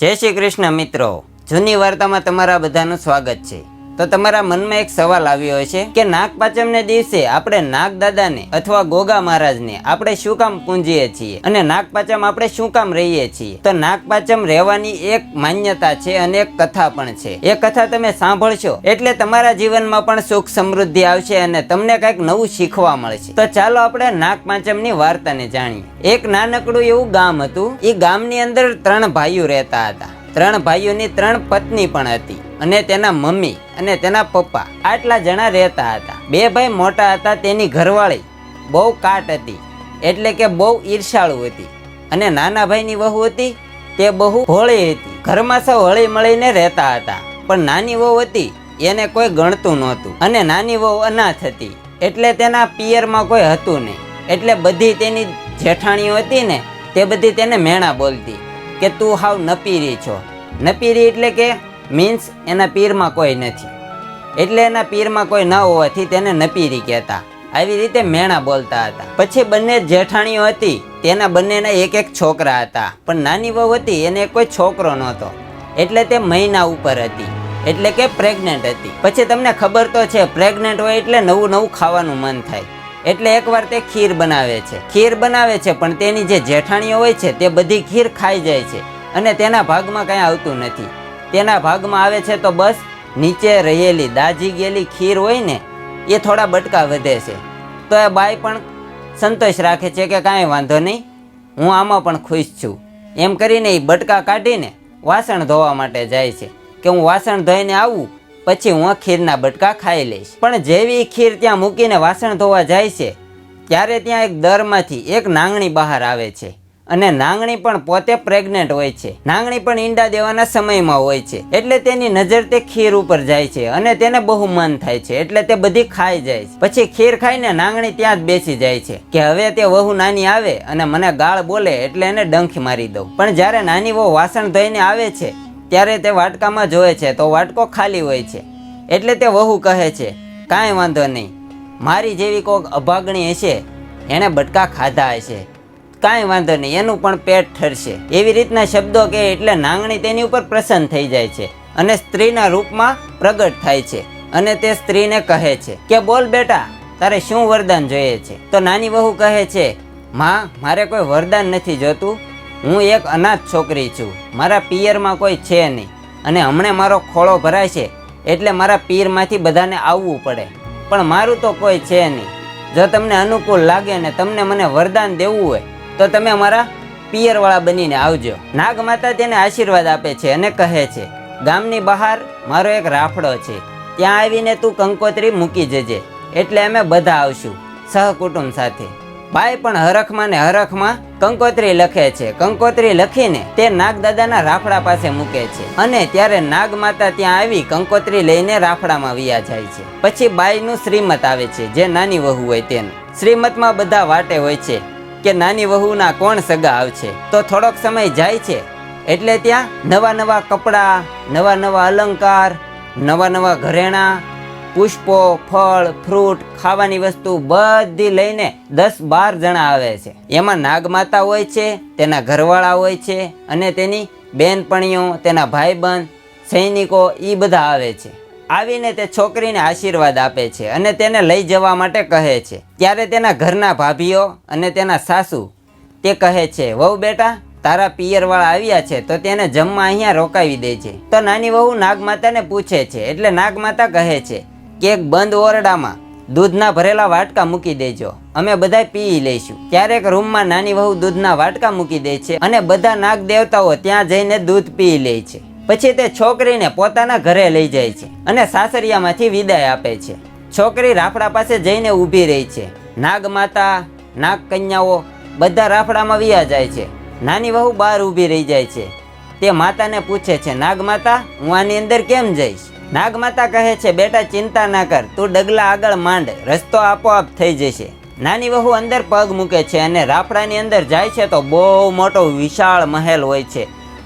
જય શ્રી કૃષ્ણ મિત્રો. જૂની વાર્તામાં તમારા બધાનું સ્વાગત છે. તો તમારા મનમાં એક સવાલ આવ્યો હશે કે નાગ પાંચમને દિવસે આપણે નાગ દાદાને અથવા ગોગા મહારાજને આપણે શું કામ પૂંજીએ છીએ? અને નાગ પાંચમ આપણે શું કામ રહીએ છીએ? તો નાગ પાંચમ રહેવાની એક માન્યતા છે અને એક કથા પણ છે. એ કથા તમે સાંભળશો એટલે તમારા જીવનમાં પણ સુખ સમૃદ્ધિ આવશે અને તમને કંઈક નવું શીખવા મળશે. તો ચાલો આપણે નાગ પાંચમની વાર્તાને જાણીએ. એક નાનકડું એવું ગામ હતું. એ ગામની અંદર ત્રણ ભાઈઓ રહેતા હતા. ત્રણ ભાઈઓની ત્રણ પત્ની પણ હતી અને તેના મમ્મી અને તેના પપ્પા આટલા જણા રહેતા હતા. બે ભાઈ મોટા હતા, તેની ઘરવાળી બહુ કાટ હતી, એટલે કે બહુ ઈર્ષાળુ હતી. અને નાના ભાઈની વહુ હતી, તે બહુ ભોળી હતી. ઘરમાં સૌ હળી મળીને રહેતા હતા, પણ નાની વહુ હતી, એને કોઈ ગણતું નહોતું. અને નાની વહુ અનાથ હતી, એટલે તેના પિયરમાં કોઈ હતું નહીં. એટલે બધી તેની જેઠાણીઓ હતી ને, તે બધી તેને મેણા બોલતી. કે તું હાવ નપીરી છો. નપીરી એટલે કે મીન્સ એના પીરમાં કોઈ નથી. એટલે એના પીરમાં કોઈ ન હોવાથી તેને નપીરી કહેતા. આવી રીતે મેણા બોલતા હતા. પછી બંને જેઠાણીઓ હતી, તેના બંનેના એક એક છોકરા હતા. પણ નાની વહુ હતી, એને કોઈ છોકરો નહોતો. એટલે તે મહિના ઉપર હતી. એટલે કે પ્રેગ્નન્ટ હતી. પછી તમને ખબર તો છે પ્રેગ્નન્ટ હોય એટલે નવું નવું ખાવાનું મન થાય. એટલે એકવાર તે ખીર બનાવે છે. ખીર બનાવે છે, પણ તેની જે જેઠાણીઓ હોય છે, તે બધી ખીર ખાઈ જાય છે અને તેના ભાગમાં કંઈ આવતું નથી. તેના ભાગમાં આવે છે તો બસ નીચે રહેલી દાજી ગયેલી ખીર હોય ને, એ થોડા બટકા વધે છે. તો એ બાઈ પણ સંતોષ રાખે છે કે કાંઈ વાંધો નહીં, હું આમાં પણ ખુશ છું. એમ કરીને એ બટકા કાઢીને વાસણ ધોવા માટે જાય છે. કે હું વાસણ ધોઈને આવું પછી હું ખીરના બટકા ખાઈ લઈશ. પણ જેવી ખીર ત્યાં મૂકીને વાસણ ધોવા જાય છે, ત્યારે ત્યાં એક દરમાંથી એક નાંગણી બહાર આવે છે. અને નાંગણી પણ પોતે પ્રેગ્નેન્ટ હોય છે. નાંગણી પણ ઈંડા દેવાના સમયમાં હોય છે. એટલે તેની નજર તે ખીર ઉપર જાય છે અને તેને બહુ મન થાય છે. એટલે તે બધી ખાઈ જાય છે. પછી ખીર ખાઈને નાંગણી ત્યાં જ બેસી જાય છે કે હવે તે વહુ નાની આવે અને મને ગાળ બોલે એટલે એને ડંખ મારી દઉં. પણ જ્યારે નાની વહુ વાસણ ધોઈને આવે છે ત્યારે તે વાટકામાં જોવે છે તો વાટકો ખાલી હોય છે. એટલે તે વહુ કહે છે, કાંઈ વાંધો નહીં. મારી જેવી કોઈક અભાગણી હશે એણે બટકા ખાધા હશે. કાંઈ વાંધો નહીં, એનું પણ પેટ ઠરશે. એવી રીતના શબ્દો કહે એટલે નાંગણી તેની ઉપર પ્રસન્ન થઈ જાય છે અને સ્ત્રીના રૂપમાં પ્રગટ થાય છે અને તે સ્ત્રીને કહે છે કે, બોલ બેટા, તારે શું વરદાન જોઈએ છે? તો નાની વહુ કહે છે, માં, મારે કોઈ વરદાન નથી જોતું. હું એક અનાથ છોકરી છું. મારા પિયરમાં કોઈ છે નહીં. અને હમણે મારો ખોળો ભરાય છે એટલે મારા પીરમાંથી બધાને આવવું પડે. પણ મારું તો કોઈ છે નહીં. જો તમને અનુકૂળ લાગે ને તમને મને વરદાન દેવું હોય, તો તમે મારા પિયરવાળા બનીને આવજો. નાગમાતા તેને આશીર્વાદ આપે છે અને કહે છે, ગામની બહાર મારો એક રાફડો છે. ત્યાં આવીને તું કંકોત્રી મૂકી જજે. એટલે અમે બધા આવશું. સહકુટુંબ સાથે. બાઈ પણ હરખમાં ને હરખમાં કંકોત્રી લખે છે. કંકોત્રી લખીને તે નાગ દાદાના રાફડા પાસે મૂકે છે અને ત્યારે નાગ માતા ત્યાં આવી કંકોત્રી લઈને રાફડામાં વિયા જાય છે. પછી બાઈનું શ્રીમત આવે છે, જે નાની વહુ હોય તેનું. શ્રીમતમાં બધા વાટે હોય છે કે નાની વહુના કોણ સગા આવશે? તો થોડોક સમય જાય છે એટલે ત્યાં નવા નવા કપડાં, નવા નવા અલંકાર, નવા નવા ઘરેણાં પુષ્પો, ફળ, ફ્રૂટ ખાવાની વસ્તુ બધી લઈને દસ બાર જણા આવે છે. એમાં નાગમાતા હોય છે, તેના ઘરવાળા હોય છે અને તેની બેનપણીઓ, તેના ભાઈબંધ, સૈનિકો એ બધા આવે છે. આવીને તે છોકરીને આશીર્વાદ આપે છે અને તેને લઈ જવા માટે કહે છે. ત્યારે તેના ઘરના ભાભીઓ અને તેના સાસુ તે કહે છે, વહુ બેટા, તારા પિયરવાળા આવ્યા છે તો તેને જમવા અહીંયા રોકાવી દે છે તો નાની વહુ નાગમાતાને પૂછે છે, એટલે નાગમાતા કહે છે કે એક બંધ ઓરડામાં. દૂધના ભરેલા વાટકા મૂકી દેજો. અમે બધા પી લઈશું. ક્યારેક રૂમમાં નાની વહુ દૂધના વાટકા મૂકી દે છે અને બધા નાગ દેવતાઓ ત્યાં જઈને દૂધ પી લે છે. પછી તે છોકરીને પોતાના ઘરે લઈ જાય છે અને સાસરિયામાંથી વિદાય આપે છે. છોકરી રાફડા પાસે જઈને ઊભી રહી છે. નાગ માતા, નાગ કન્યાઓ બધા રાફડામાં વિયા જાય છે. નાની વહુ બહાર ઊભી રહી જાય છે. તે માતાને પૂછે છે, નાગ માતા, હું આની અંદર કેમ જઈશ? નાગ માતા કહે છે, બેટા, ચિંતા ના કર. તું ડગલા આગળ માંડ. રસ્તો આપોઆપ થઈ જશે. નાની વહુ અંદર પગ મૂકે છે અને રાફડાની અંદર જાય છે તો બહુ મોટો વિશાળ મહેલ હોય છે.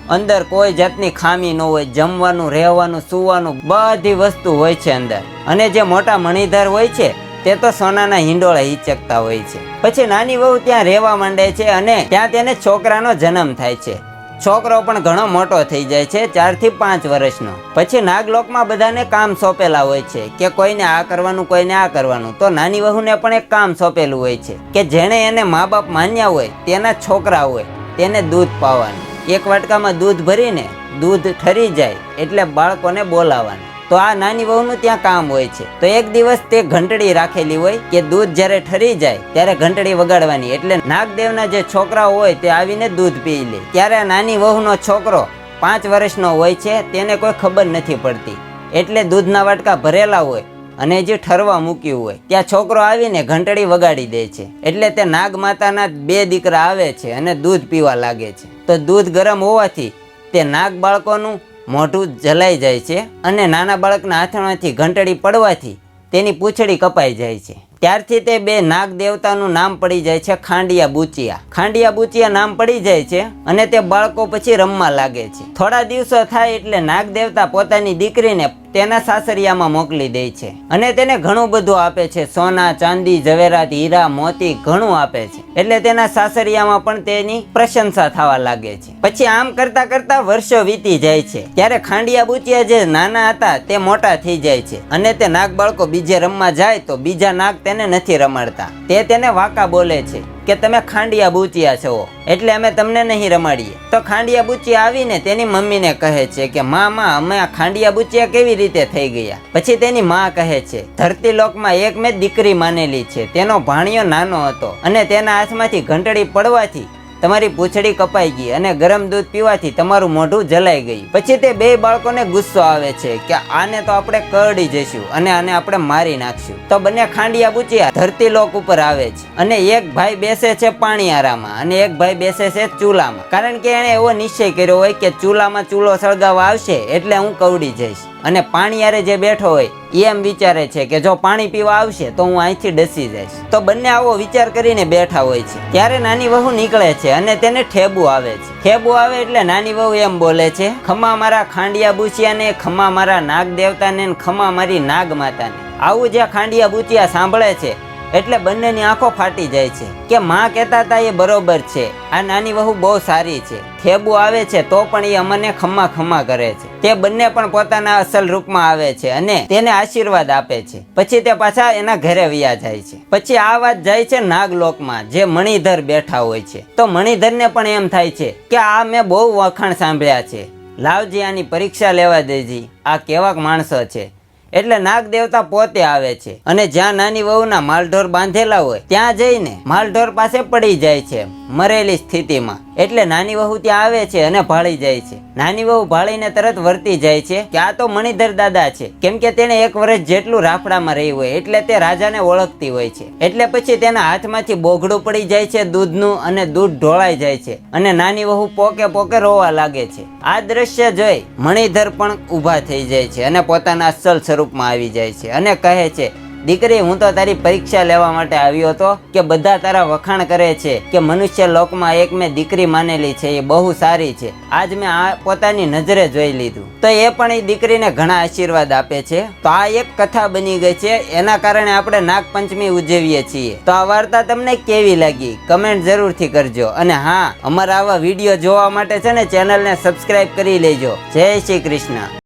અંદર કોઈ જાતની ખામી ન હોય. જમવાનું, રહેવાનું, સૂવાનું બધી વસ્તુ હોય છે અંદર. અને જે મોટા મણિધર હોય છે, તે તો સોનાના હિંડોળા હિચકતા હોય છે. પછી નાની વહુ ત્યાં રહેવા માંડે છે અને ત્યાં તેને છોકરાનો જન્મ થાય છે. છોકરો પણ ઘણો મોટો થઈ જાય છે, ચારથી પાંચ વર્ષનો. પછી નાગલોકમાં બધાને કામ સોંપેલા હોય છે, કે કોઈને આ કરવાનું, કોઈને આ કરવાનું. તો નાની વહુને પણ એક કામ સોંપેલું હોય છે, કે જેણે એને મા બાપ માન્યા હોય, તેના છોકરા હોય, તેને દૂધ પાવાનું. એક વાટકામાં દૂધ ભરીને દૂધ ઠરી જાય, એટલે બાળકોને બોલાવવાનું તો આ નાની વહુનું ત્યાં કામ હોય છે. તો એક દિવસ તે ઘંટડી રાખેલી હોય કે દૂધ જ્યારે ઠરી જાય ત્યારે ઘંટડી વગાડવાની. એટલે નાગદેવના જે છોકરાઓ હોય તે આવીને દૂધ પી લે. ત્યારે આ નાની વહુનો છોકરો પાંચ વર્ષનો હોય છે, તેને કોઈ ખબર નથી પડતી. એટલે દૂધના વાટકા ભરેલા હોય અને જે ઠરવા મૂક્યું હોય, ત્યાં છોકરો આવીને ઘંટડી વગાડી દે છે. એટલે તે નાગ માતાના બે દીકરા આવે છે અને દૂધ પીવા લાગે છે. તો દૂધ ગરમ હોવાથી તે નાગ બાળકોનું મોઢું જલાઈ જાય છે અને નાના બાળકના હાથમાંથી ઘંટડી પડવાથી તેની પૂંછડી કપાઈ જાય છે. ત્યારથી તે બે નાગ દેવતાનું નામ પડી જાય છે ખાંડિયા બુચિયા. ખાંડિયા બુચિયા નામ પડી જાય છે અને તે બાળકો પછી રમવા લાગે છે. થોડા દિવસો થાય એટલે નાગ દેવતા પોતાની દીકરીને તેના સાસરિયામાં મોકલી દે છે અને તેને ઘણું બધું આપે છે. સોના, ચાંદી, ઝવેરાત, હીરા, મોતી ઘણું આપે છે. એટલે તેના સાસરિયામાં પણ તેની પ્રશંસા થવા લાગે છે. પછી આમ કરતા કરતા વર્ષો વીતી જાય છે. ત્યારે ખાંડિયા બુચિયા જે નાના હતા તે મોટા થઈ જાય છે. અને તે નાગ બાળકો બીજે રમવા જાય તો બીજા નાગ તેને નથી રમાડતા. તે તેને વાકા બોલે છે. કે તમે ખાંડિયા બૂચિયા છો? એટલે અમે તમને નહીં રમાડીએ. તો ખાંડિયા બુચિયા આવીને તેની મમ્મીને કહે છે કે માં માં અમે આ ખાંડિયા બૂચિયા કેવી રીતે થઈ ગયા? પછી તેની માં કહે છે, ધરતી લોકમાં એક મેં દીકરી માનેલી છે. તેનો ભાણિયો નાનો હતો અને તેના હાથમાંથી ઘંટડી પડવાથી તમારી પૂંછડી કપાઈ ગઈ અને ગરમ દૂધ પીવાથી તમારું મોઢું જલાઈ ગયું. પછી તે બે બાળકોને ગુસ્સો આવે છે કે આને તો આપણે કરડી જઈશું અને આને આપણે મારી નાખશું. તો બંને ખાંડિયા બુચિયા ધરતી લોક ઉપર આવે છે અને એક ભાઈ બેસે છે પાણીયારામાં અને એક ભાઈ બેસે છે ચૂલામાં. કારણ કે એણે એવો નિશ્ચય કર્યો હોય કે ચૂલામાં ચૂલો સળગાવવા આવશે એટલે હું કવડી જઈશ. અને પાણીયારે જે બેઠો હોય એ એમ વિચારે છે કે જો પાણી પીવા આવશે, તો હું અહીંથી ડસી જઈશ. તો બંને આવો વિચાર કરીને બેઠા હોય છે. ત્યારે નાની વહુ નીકળે છે અને તેને ઠેબુ આવે છે. ઠેબુ આવે એટલે નાની વહુ એમ બોલે છે, ખમા મારા ખાંડિયા બુચિયાને, ખમા મારા નાગ દેવતાને ખમા મારી નાગ માતાને આવું જે ખાંડિયા બુચિયા સાંભળે છે એટલે બંનેની આંખો ફાટી જાય છે. કે માં કહેતા હતા એ બરોબર છે, આ નાની વહુ બહુ સારી છે. થેબુ આવે છે તો પણ એ અમને ખમ્મા ખમ્મા કરે છે. તે બંને પણ પોતાના અસલ રૂપમાં આવે છે અને તેને આશીર્વાદ આપે છે. પછી તે પાછા એના ઘરે વ્યા જાય છે. પછી આ વાત જાય છે નાગલોકમાં, જે મણિધર બેઠા હોય છે. તો મણિધરને પણ એમ થાય છે કે આ મેં બહુ વખાણ સાંભળ્યા છે. લાવજી આની પરીક્ષા લેવા દેજી. આ કેવાક માણસો છે. એટલે નાગ દેવતા પોતે આવે છે. અને જ્યાં નાની વહુના માલઢોર બાંધેલા હોય, ત્યાં જઈને માલઢોર પાસે પડી જાય છે. મરેલી સ્થિતિમાં. એટલે નાની વહુ ત્યાં આવે છે અને ભાળી જાય છે. નાની વહુ ભાળીને તરત વર્તી જાય છે કે આ તો મણિધર દાદા છે. કેમ કે તેને એક વર્ષ જેટલું રાફડામાં રહી હોય એટલે તે રાજાને ઓળખતી હોય છે. એટલે પછી તેના હાથમાંથી બોઘડું પડી જાય છે, દૂધનું અને દૂધ ઢોળાઈ જાય છે અને નાની વહુ પોકે પોકે રોવા લાગે છે. આ દ્રશ્ય જોઈ મણિધર પણ ઊભા થઈ જાય છે અને પોતાના અસલ સ્વરૂપમાં આવી જાય છે અને કહે છે દીકરી, હું તો તારી પરીક્ષા લેવા માટે આવ્યો હતો કે બધા તારા વખાણ કરે છે કે મનુષ્ય લોકમાં એક મેં દીકરી માનેલી છે, એ બહુ સારી છે. આજ મેં આ પોતાની નજરે જોઈ લીધું. તો એ પણ એ દીકરીને ઘણા આશીર્વાદ આપે છે. તો આ એક કથા બની ગઈ છે. એના કારણે આપણે નાગપંચમી ઉજવીએ છીએ. તો આ વાર્તા તમને કેવી લાગી? કમેન્ટ જરૂરથી કરજો. અને હા, અમારા આવા વીડિયો જોવા માટે છે ને, ચેનલને સબસ્ક્રાઈબ કરી લેજો. જય શ્રી કૃષ્ણ.